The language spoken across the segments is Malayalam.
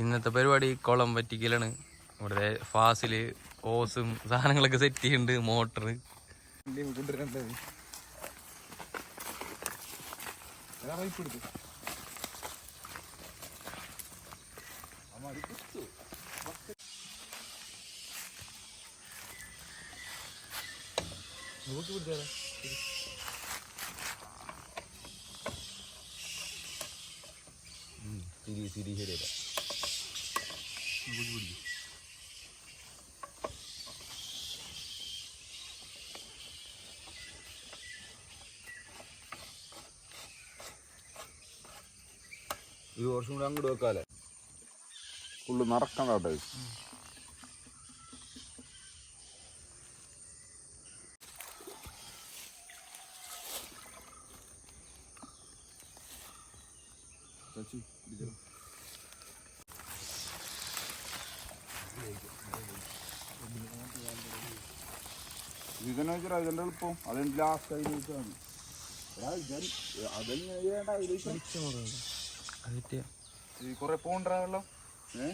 ഇന്നത്തെ പരിപാടി കുളം പറ്റിക്കലാണ്. ഇവിടെ ഫാസിൽ ഓസും സാധനങ്ങളൊക്കെ സെറ്റ് ചെയ്യുന്നുണ്ട് മോട്ടർ. തിരി തിരി ശരിയല്ല ഒരു വർഷം കൂടെ അങ്ങോട്ട് വെക്കാല്ലേ? ഫുള്ള് നടക്കണ്ട ഇതെന്നെ വെച്ചാൽ അതിന്റെ എളുപ്പം. അതിന്റെ ലാസ്റ്റ് അതെങ്ങനെ ചെയ്യണ്ട അതിൽ ഈ കുറെ പോണ്ട വെള്ളം ഏ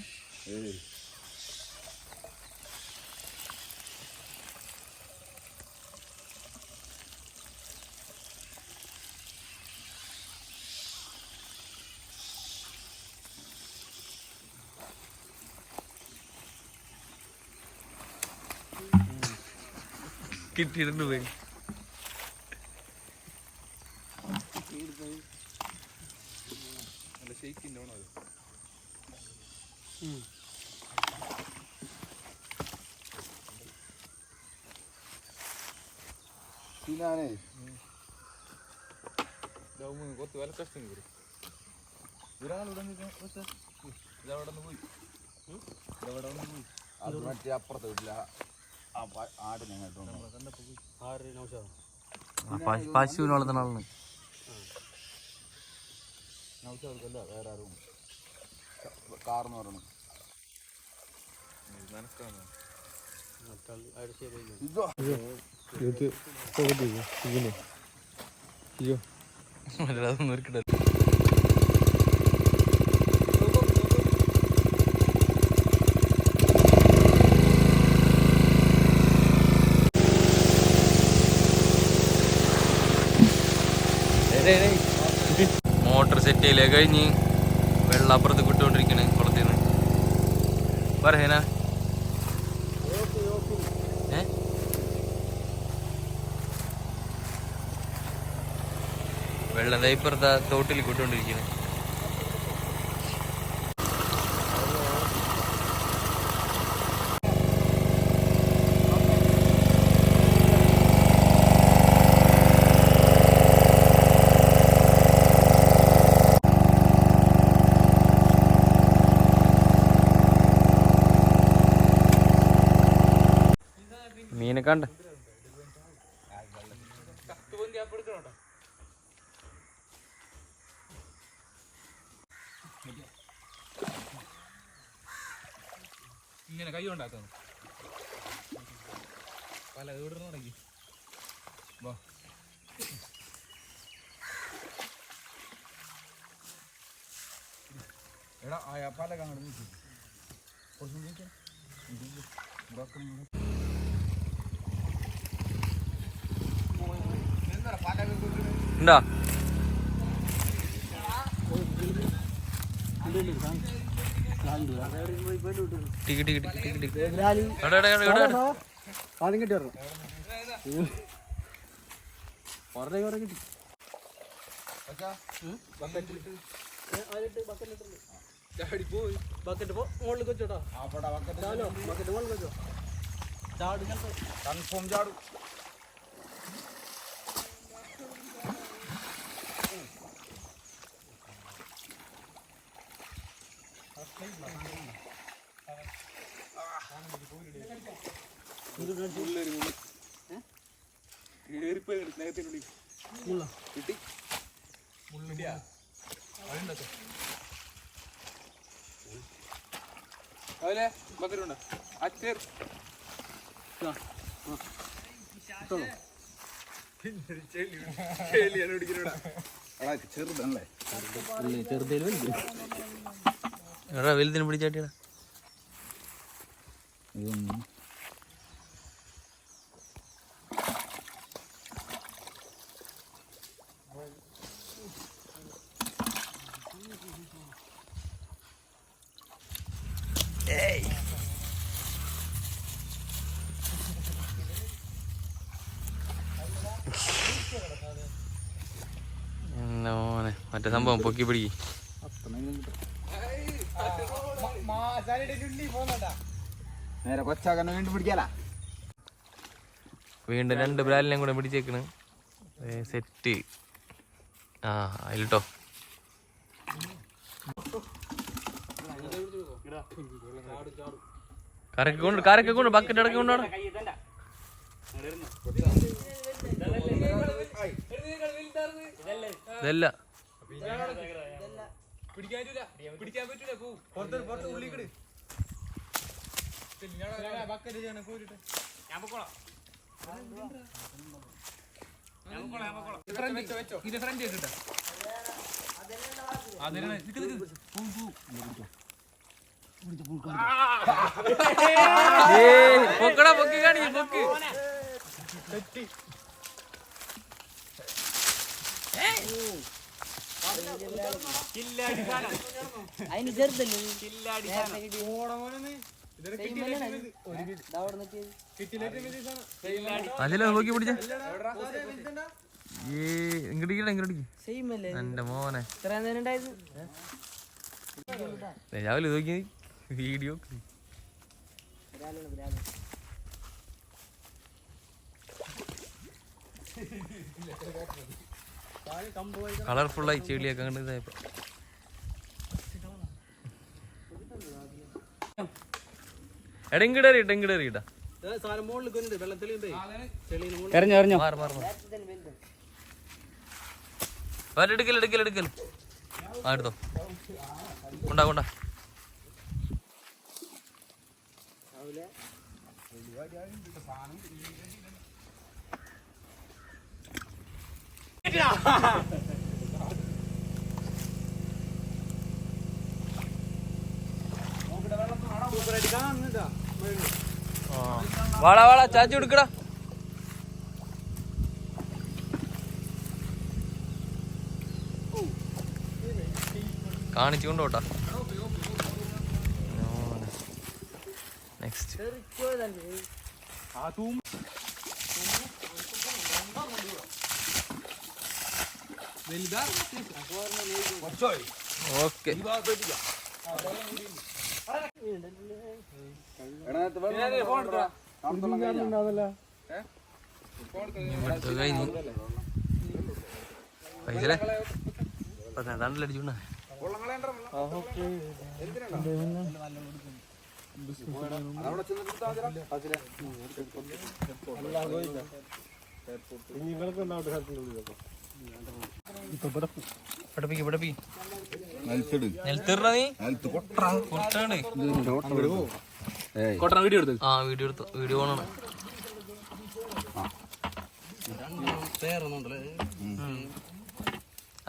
കിട്ടിയിട്ടുണ്ട് പോയി ഞാനേ വില കഷ്ടം ഇതവിടെ നിന്ന് പോയി. ഇതവിടെ നിന്ന് പോയി. അത് മറ്റേ അപ്പുറത്തെ വീട്ടിലെ. ആ പ- ആടിനെ. പശുവിനെ വളർത്തുന്ന ആളാണ് നൗഷാദർക്കല്ല വേറെ ആരും കാർന്ന് പറയണം ഇത് ഇതോ അതൊന്നും ഒരുക്കിട മോട്ടർ സെറ്റ് ചെയ്യലേ കഴിഞ്ഞ് വെള്ളം അപ്പുറത്ത് വിട്ടുകൊണ്ടിരിക്കണ് കുളത്തിൽ നിന്ന് പറയാ ഏ? വെള്ളം ദൈപ്പുറത്താ തോട്ടിൽ വിട്ടുകൊണ്ടിരിക്കണ്. മീനെ കണ്ട. ഇങ്ങനെ കൈ കൊണ്ടാക്കുന്നു പല എവിടെ തുടങ്ങി. എടാ ആ പല കാണുന്നു കുറച്ചും നീക്കാം ഉണ്ടാ tick tick tick tick tick എടാ, എടാ, എടാ, എടാ, എടാ. ആദ്യം കിട്ടി വരണം കുറേ കുറേ കിട്ടി ബക്കറ്റ് പോ മുകളിൽ വെച്ചോട്ടാ ബക്കറ്റ് മുകളിൽ വെച്ചോ ചാട് കൺഫേം ചാടും. മുള്ള അതിലെ ബക്കറ്റുണ്ടോ അച്ചേർ ചെറുതല്ലേ ചെറുതേലും വലുതിന് പിടിച്ചാട്ടിയടാ. ഇതൊന്നും മറ്റേ സംഭവം പൊക്കി പിടിക്ക്. നേരെ കൊച്ചാക്കന്നെ വീണ്ടും പിടിക്കാലാ. വീണ്ടും രണ്ട് ബ്രാലിനെയും കൂടെ പിടിച്ചേക്കണ്. സെറ്റ്. ആ അതിലിട്ടോ. കരക്ക് കൊണ്ട് കരക്ക് കൊണ്ട് ബക്കറ്റ് ഇടക്കി കൊണ്ടാണ് ഇതല്ല. പിടിക്കാൻ പറ്റൂല. പിടിക്കാൻ പറ്റൂല. പോ. പുറത്ത് പുറത്ത് ഉള്ളിക്കിട് ഇത് ഫ്രണ്ട് പോ ഏയ്, പൊക്കടാ പൊക്കി കാണിക്ക് പൊക്ക് അതിന് ചെറുതല്ലേ നോക്കി. പിടിച്ച. ഏ എന്റെ മോനെ. രാവിലെ നോക്കി വീഡിയോ കളർഫുള്ളായി ചെടിയൊക്കെ കണ്ട് ഇതായപ്പോ എടാ ഇങ്ങടെ അറിയട്ടെ ഇങ്ങടെ അറിയട്ടാ സാധനം മുകളിൽ കൊണ്ടുണ്ട് വെള്ളം തെളിയുമ്പേ തെളിയുന്ന എറിഞ്ഞെറിഞ്ഞോ മാറി മാറി മാറി. എടുക്കൽ എടുക്കൽ എടുക്കൽ ആ എടുത്തോ. കൊണ്ടാ കൊണ്ടാ. ആ. വാടാ വാടാ ചാച്ചി കൊടുക്കടാ. കാണിച്ചു കൊണ്ടോട്ടാ. നെക്സ്റ്റ് ഓക്കെ പൈസലേ പന്ത്രണ്ടടിച്ചുകൊണ്ടാ പഠിപ്പിക്ക് പഠിപ്പിക്ക് നിലത്തിട് കൊട്ടാണ് വീഡിയോ എടുത്ത് ആ വീഡിയോ എടുത്തു വീഡിയോ ഓണാണ്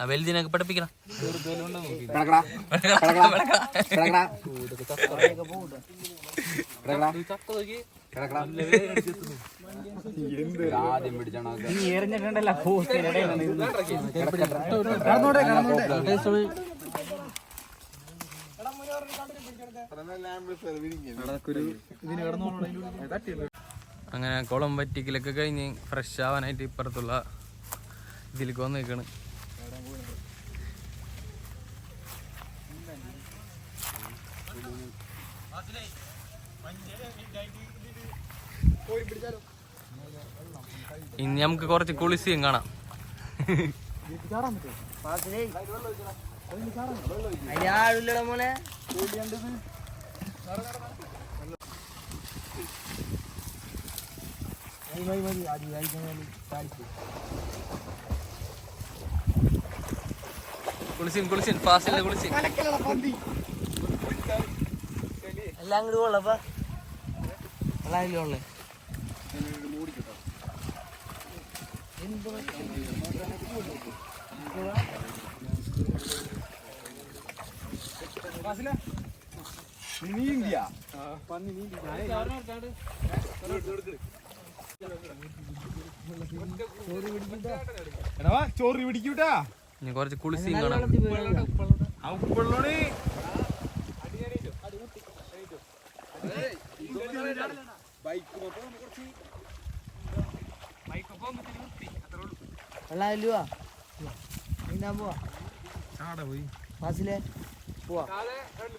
വലുതിനൊക്കെ പഠിപ്പിക്കണം കിടക്കടാ കിടക്കടാ പിടിച്ചാണ് അങ്ങനെ കുളം വറ്റിക്കലൊക്കെ കഴിഞ്ഞ് ഫ്രഷ് ആവാനായിട്ട് ഇപ്പുറത്തുള്ള ഇതിലേക്ക് വന്ന് നിൽക്കണ് ഇനി നമുക്ക് കുറച്ച് കുളിസിയും കാണാം. കുളിസിൻ കുളിസിൻ ഫാസ്റ്റിലെ കുളിസിൻ എല്ലാം കൂടെ കൊള്ളപ്പാ എല്ലാം അതിൽ എടാ ചോറി പിടിക്കൂട്ടാ ഇനി കുറച്ച് കുളിസിയും കാണാം ബൈക്ക് കളിക്കാം. ആ ഉപ്പുള്ളോണേ വെള്ളം ഇല്ലുവാ നീന്താൻ പോവാ. ഫാസിലെ പോവാ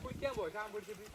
കുളിക്കാൻ പോ ഷാമ്പ് പിടിച്ചിട്ട്.